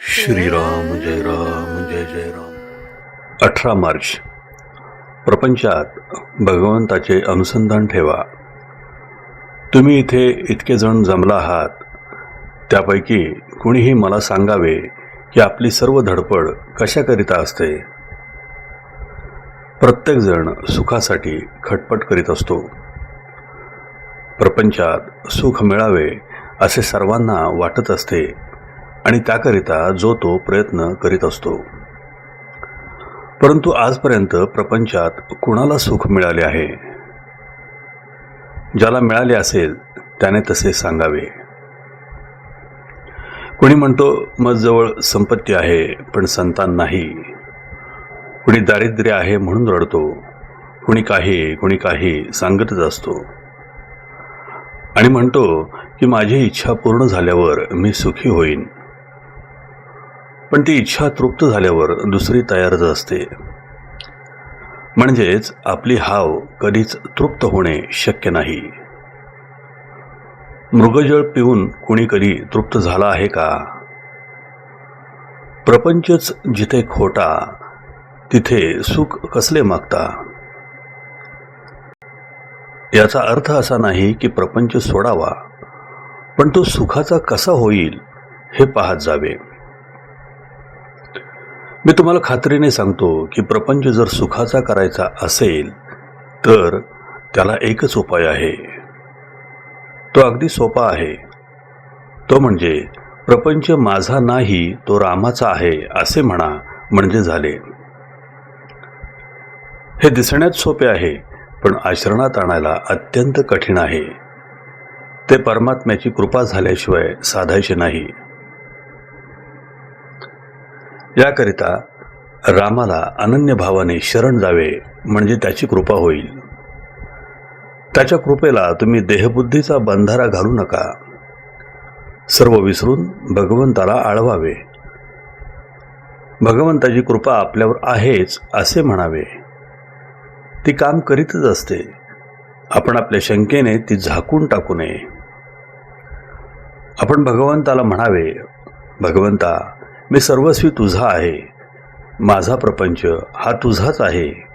श्रीराम जय राम जय जय राम अठरा मार्च. प्रपंचात भगवंताचे अनुसंधान ठेवा. तुम्ही इथे इतके जण जमला आहात. त्यापैकी कुणीही मला सांगावे की आपली सर्व धडपड कशाकरिता असते? प्रत्येकजण सुखासाठी खटपट करीत असतो. प्रपंचात सुख मिळावे असे सर्वांना वाटत असते आणि त्याकरिता जो तो प्रयत्न करीत असतो. परंतु आजपर्यंत प्रपंचात कुणाला सुख मिळाले आहे? ज्याला मिळाले असेल त्याने तसे सांगावे. कोणी म्हणतो मग जवळ संपत्ती आहे पण संतान नाही. कुणी दारिद्र्य आहे म्हणून रडतो. कुणी काही कुणी काही सांगतच असतो. आणि म्हणतो की माझी इच्छा पूर्ण झाल्यावर मी सुखी होईन. पण ती इच्छा तृप्त झाल्यावर दुसरी तयारच असते. म्हणजेच आपली हाव कधीच तृप्त होणे शक्य नाही. मृगजळ पिऊन कुणी कधी तृप्त झाला आहे का? प्रपंचच जिथे खोटा तिथे सुख कसले मागता? याचा अर्थ असा नाही की प्रपंच सोडावा पण तो सुखाचा कसा होईल हे पाहत जावे. मी तुम्हाला खात्रीने सांगतो की प्रपंच जर सुखाचा करायचा असेल तर त्याला एकच उपाय आहे. तो अगदी सोपा आहे. तो म्हणजे प्रपंच माझा नाही तो रामाचा आहे असे म्हणा म्हणजे झाले. हे दिसण्यात सोपे आहे पण आचरणात आणायला अत्यंत कठीण आहे. ते परमात्म्याची कृपा झाल्याशिवाय साधायचे नाही. याकरिता रामाला अनन्य भावाने शरण जावे म्हणजे त्याची कृपा होईल. त्याच्या कृपेला तुम्ही देहबुद्धीचा बंधारा घालू नका. सर्व विसरून भगवंताला आळवावे. भगवंताची कृपा आपल्यावर आहेच असे म्हणावे. ती काम करीतच असते. आपण आपल्या शंकेने ती झाकून टाकू नये. आपण भगवंताला म्हणावे भगवंता मी सर्वस्वी तुझा आहे. माझा प्रपंच हा तुझाच आहे.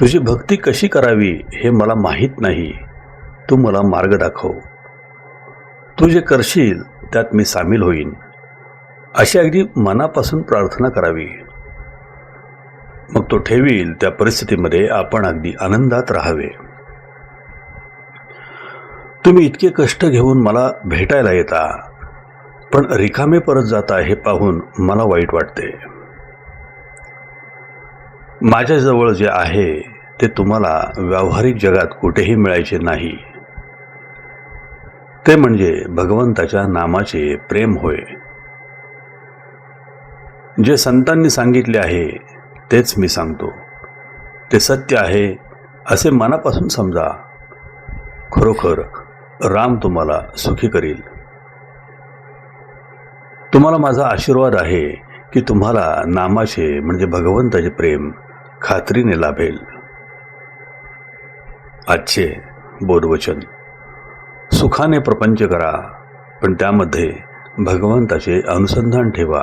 तुझी भक्ती कशी करावी हे मला माहीत नाही. तू मला मार्ग दाखव. तू जे करशील त्यात मी सामील होईन. अशी अगदी मनापासून प्रार्थना करावी. मग तो ठेवील त्या परिस्थितीमध्ये आपण अगदी आनंदात राहावे. तुम्ही इतके कष्ट घेऊन मला भेटायला येता पण रिकामे परत जाता हे पाहून मला वाईट वाटते. माझ्याजवळ जे आहे ते तुम्हाला व्यावहारिक जगात कुठेही मिळायचे नाही. ते म्हणजे भगवंताच्या नामाचे प्रेम होय. जे संतांनी सांगितले आहे तेच मी सांगतो. ते सत्य आहे असे मनापासून समजा. खरोखर राम तुम्हाला सुखी करील. तुम्हाला माझा आशीर्वाद आहे की तुम्हाला नामाचे म्हणजे भगवंताचे प्रेम खात्रीने लाभेल. आजचे बोधवचन. सुखाने प्रपंच करा पण त्यामध्ये भगवंताचे अनुसंधान ठेवा.